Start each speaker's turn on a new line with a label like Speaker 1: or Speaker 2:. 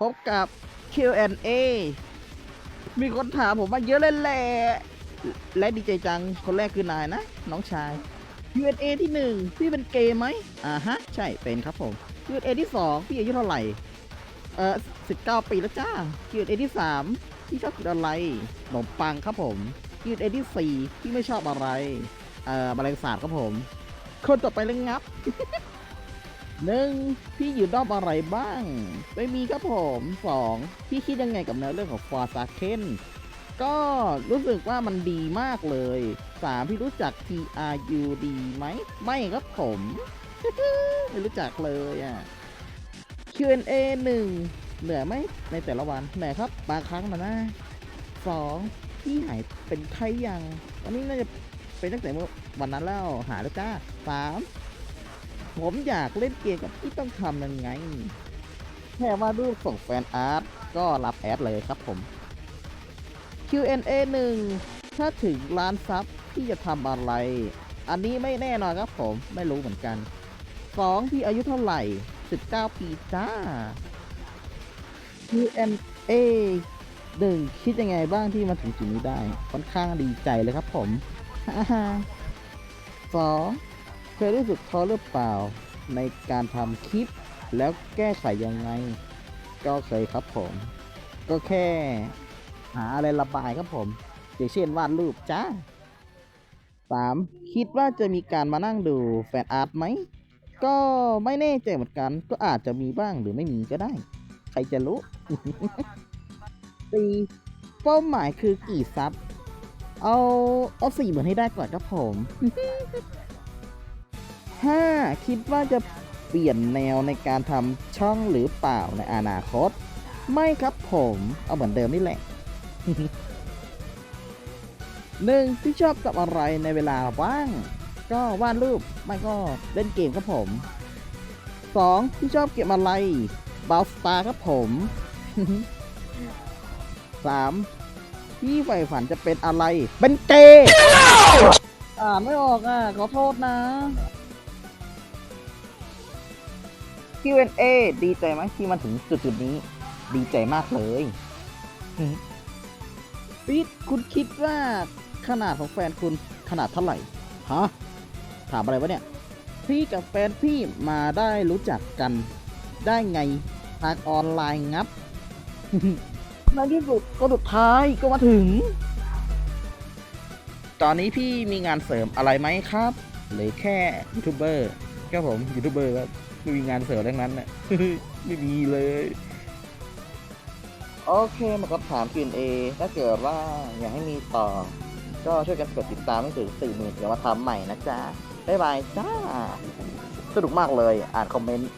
Speaker 1: พบกับ Q&A มีคนถามผมมาเยอะเลยแหละและดีใจจัง คนแรกคือนายนะ น้องชาย Q&A ที่หนึ่งพี่เป็นเกย์ไหมอ่าฮะ ใช่เป็นครับผม Q&A ที่สองพี่อายุเท่าไหร่ เออ19ปีแล้วจ้า Q&A ที่สามพี่ชอบกินอะไรขนมปังครับผม Q&A ที่สี่พี่ไม่ชอบอะไร เอ่อแมลงสาบครับผม คนต่อไปเลยงับ หนึ่งพี่อยู่ด้อมอะไรบ้าง ไม่มีครับผมสองพี่คิดยังไงกับเนื้อเรื่องของฟอร์ซาเคนก็รู้สึกว่ามันดีมากเลยสามพี่รู้จัก T R U D ไหม ไม่ครับผม ไม่รู้จักเลยอะ Q&A หนึ่งเหนื่อยไหมในแต่ละวันเหนื่อยครับบางครั้งนะนะสองพี่หายเป็นไข้ยัง วันนี้น่าจะเป็นตั้งแต่เมื่อวันนั้นแล้วหาแล้วจ้าสาม ผมอยากเล่นเกมกับที่ต้องทำยังไง แค่ว่ารูปส่งแฟนอาร์ตก็รับแอดเลยครับผม Q&A 1 ถ้าถึงล้านซับพี่จะทำอะไร อันนี้ไม่แน่นอนครับผมไม่รู้เหมือนกัน 2 พี่อายุเท่าไหร่ 19 ปีจ้า Q&A 1 คิดยังไงบ้างที่มาถึงจุดนี้ได้ ค่อนข้างดีใจเลยครับผมสอง เคยรู้สึกท้อหรือเปล่าในการทำคลิป แล้วแก้ไขยังไง ก็เคยครับผม ก็แค่ หาอะไรระบายครับผม อย่างเช่นวาดรูปจ้า 3. คิดว่าจะมีการมานั่งดูแฟนอาร์ตไหม ก็ไม่แน่ใจเหมือนกัน ก็อาจจะมีบ้างหรือไม่มีก็ได้ ใครจะรู้ 4. เป้าหมายคือกี่ซับ เอา เอาสี่เหมือนให้ได้ก่อนครับผม ห้าคิดว่าจะเปลี่ยนแนวในการทำช่องหรือเปล่าในอนาคต ไม่ครับผมเอาเหมือนเดิมนี่แหละหนึ่งที่ชอบกับอะไรในเวลาว่าง ก็วาดรูปไม่ก็เล่นเกมครับผมสองที่ชอบเก็บอะไรบาสตาร์ครับผมสามที่ใฝ่ฝันจะเป็นอะไร เป็นเกย์อ่านไม่ออกอะ ขอโทษนะ Q&A ดีใจไหมที่มาถึงจุดจุดๆนี้ ดีใจมากเลยปิ๊ดคุณคิดว่าขนาดของแฟนคุณขนาดเท่าไหร่ ฮะ ถามอะไรวะเนี่ย พี่กับแฟนพี่มาได้รู้จักกัน ได้ไงทางออนไลน์งับในที่สุดก็สุดท้ายก็มาถึง ตอนนี้พี่มีงานเสริมอะไรไหมครับ หรือแค่ยูทูบเบอร์ครับผมยูทูบเบอร์ครับ ไม่มีงานเสริมดังนั้นน่ะ ไม่มีเลย โอเคมาก็ถาม Q&A ถ้าเกิดว่าอยากให้มีต่อ ก็ช่วยกันกดติดตามให้ถึง4 0,000เดี๋ยวมาทำใหม่นะจ๊ะ บ๊ายบายจ้า สนุกมากเลยอ่านคอมเมนต์